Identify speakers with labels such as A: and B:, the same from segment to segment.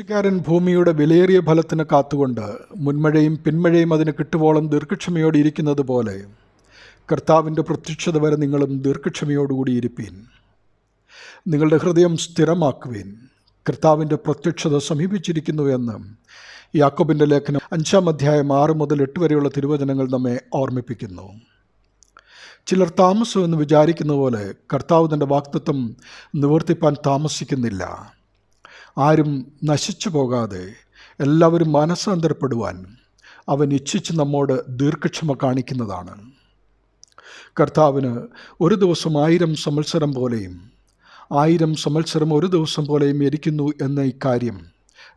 A: കൃഷിക്കാരൻ ഭൂമിയുടെ വിലയേറിയ ഫലത്തിന് കാത്തുകൊണ്ട് മുൻമഴയും പിന്മഴയും അതിന് കിട്ടുവോളം ദീർഘക്ഷമയോടെ ഇരിക്കുന്നത് പോലെ കർത്താവിന്റെ പ്രത്യക്ഷത വരെ നിങ്ങളും ദീർഘക്ഷമയോടുകൂടി ഇരിപ്പീൻ. നിങ്ങളുടെ ഹൃദയം സ്ഥിരമാക്കുവീൻ. കർത്താവിന്റെ പ്രത്യക്ഷത സമീപിച്ചിരിക്കുന്നു എന്ന് യാക്കോബിന്റെ ലേഖനം അഞ്ചാം അധ്യായം ആറ് മുതൽ എട്ട് വരെയുള്ള തിരുവചനങ്ങൾ നമ്മെ ഓർമ്മിപ്പിക്കുന്നു. ചിലർ താമസം എന്ന് വിചാരിക്കുന്ന പോലെ കർത്താവ് തന്റെ വാക്തത്വം നിവർത്തിപ്പാൻ താമസിക്കുന്നില്ല. ആരും നശിച്ചു പോകാതെ എല്ലാവരും മനസ്സാന്തരപ്പെടുവാൻ അവൻ ഇച്ഛിച്ച് നമ്മോട് ദീർഘക്ഷമ കാണിക്കുന്നതാണ്. കർത്താവിന് ഒരു ദിവസം ആയിരം സംവത്സരം പോലെയും ആയിരം സംവത്സരം ഒരു ദിവസം പോലെയും ഇരിക്കുന്നു എന്ന ഇക്കാര്യം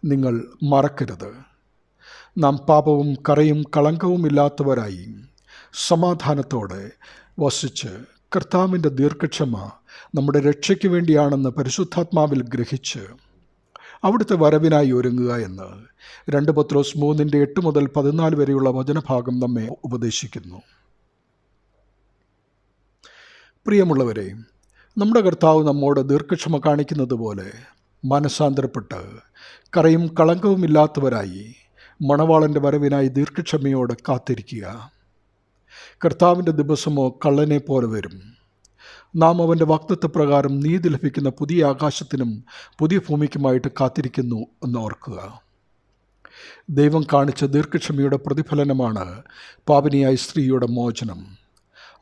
A: നിങ്ങൾ മറക്കരുത്. നാം പാപവും കറയും കളങ്കവും ഇല്ലാത്തവരായി സമാധാനത്തോടെ വസിച്ച് കർത്താവിന്റെ ദീർഘക്ഷമ നമ്മുടെ രക്ഷയ്ക്ക് വേണ്ടിയാണെന്ന് പരിശുദ്ധാത്മാവിൽ ഗ്രഹിച്ച് അവിടുത്തെ വരവിനായി ഒരുങ്ങുക എന്ന്. രണ്ട് പത്രോസ് മൂന്നിന്റെ എട്ട് മുതൽ പതിനാല് വരെയുള്ള വചനഭാഗം നമ്മെ ഉപദേശിക്കുന്നു. പ്രിയമുള്ളവരെ നമ്മുടെ കർത്താവ് നമ്മോട് ദീർഘക്ഷമ കാണിക്കുന്നത് പോലെ മനസ്സാന്തരപ്പെട്ട് കറയും കളങ്കവും ഇല്ലാത്തവരായി മണവാളന്റെ വരവിനായി ദീർഘക്ഷമയോടെ കാത്തിരിക്കുക. കർത്താവിന്റെ ദിവസമോ കള്ളനെ പോലെ വരും. നാം അവന്റെ വാക്തത്വപ്രകാരം നീതി ലഭിക്കുന്ന പുതിയ ആകാശത്തിനും പുതിയ ഭൂമിക്കുമായിട്ട് കാത്തിരിക്കുന്നു എന്ന് ഓർക്കുക. ദൈവം കാണിച്ച ദീർഘക്ഷമയുടെ പ്രതിഫലനമാണ് പാപിനിയായ സ്ത്രീയുടെ മോചനം.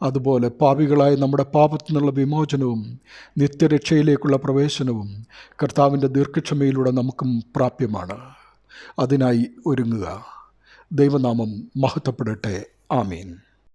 A: അതുപോലെ പാപികളായ നമ്മുടെ പാപത്തിൽ നിന്നുള്ള വിമോചനവും നിത്യരക്ഷയിലേക്കുള്ള പ്രവേശനവും കർത്താവിന്റെ ദീർഘക്ഷമയിലൂടെ നമുക്കും പ്രാപ്യമാണ്. അതിനായി ഒരുങ്ങുക. ദൈവനാമം മഹത്വപ്പെടട്ടെ. ആമീൻ.